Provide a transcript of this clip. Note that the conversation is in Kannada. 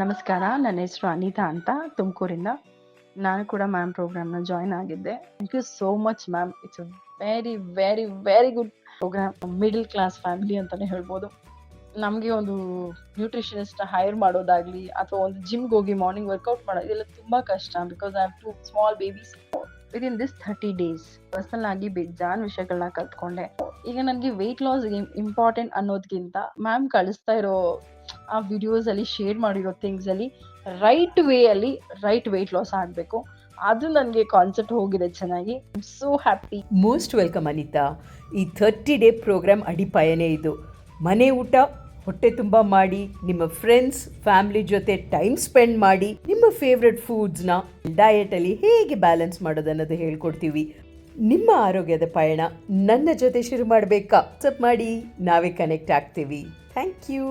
ನಮಸ್ಕಾರ, ನನ್ನ ಹೆಸರು ಅನಿತಾ ಅಂತ, ತುಮಕೂರಿಂದ. ನಾನು ಕೂಡ ಮ್ಯಾಮ್ ಪ್ರೋಗ್ರಾಮ್ನ ಜಾಯ್ನ್ ಆಗಿದ್ದೆ. Thank you so much ma'am it's very very very good programme middle class family ಅಂತಲೇ ಹೇಳ್ಬೋದು. ನಮಗೆ ಒಂದು ನ್ಯೂಟ್ರಿಷನಿಸ್ಟ್ ಹೈರ್ ಮಾಡೋದಾಗ್ಲಿ, ಅಥವಾ ಒಂದು ಜಿಮ್ಗೆ ಹೋಗಿ ಮಾರ್ನಿಂಗ್ ವರ್ಕೌಟ್ ಮಾಡೋದು, ಇದೆಲ್ಲ ತುಂಬ ಕಷ್ಟ because I have two small babies within this thirty days personal ಆಗಿ ಬೇಜಾನ್ ವಿಷಯಗಳನ್ನ ಕಲ್ತ್ಕೊಂಡೆ. ಈಗ ನನಗೆ ವೆಯ್ಟ್ ಲಾಸ್ ಇಂಪಾರ್ಟೆಂಟ್ ಅನ್ನೋದಕ್ಕಿಂತ ಮ್ಯಾಮ್ ಕಳಿಸ್ತಾ ಇರೋ ಆ ವಿಡಿಯೋಸ್ ಅಲ್ಲಿ ಶೇರ್ ಮಾಡಿರೋ ಥಿಂಗ್ಸ್ ಅಲ್ಲಿ ರೈಟ್ ವೇ ಅಲ್ಲಿ ರೈಟ್ ವೆಯ್ಟ್ ಲಾಸ್ ಆಗಬೇಕು. ಅದು ನನಗೆ ಕಾನ್ಸೆಪ್ಟ್ ಹೋಗಿದೆ ಚೆನ್ನಾಗಿ. So happy most welcome Anita ಈ ಥರ್ಟಿ ಡೇ ಪ್ರೋಗ್ರಾಮ್ ಅಡಿಪಾಯನೇ ಇದು. ಮನೆ ಊಟ, ಹೊಟ್ಟೆ ತುಂಬ ಮಾಡಿ, ನಿಮ್ಮ ಫ್ರೆಂಡ್ಸ್ ಫ್ಯಾಮಿಲಿ ಜೊತೆ ಟೈಮ್ ಸ್ಪೆಂಡ್ ಮಾಡಿ, ನಿಮ್ಮ ಫೇವ್ರೆಟ್ ಫುಡ್ಸ್ನ ಡಯಟಲ್ಲಿ ಹೇಗೆ ಬ್ಯಾಲೆನ್ಸ್ ಮಾಡೋದನ್ನೋದು ಹೇಳ್ಕೊಡ್ತೀವಿ. ನಿಮ್ಮ ಆರೋಗ್ಯದ ಪಯಣ ನನ್ನ ಜೊತೆ ಶುರು ಮಾಡಬೇಕಾ? ಸಪ್ ಮಾಡಿ, ನಾವೇ ಕನೆಕ್ಟ್ ಆಗ್ತೀವಿ. Thank you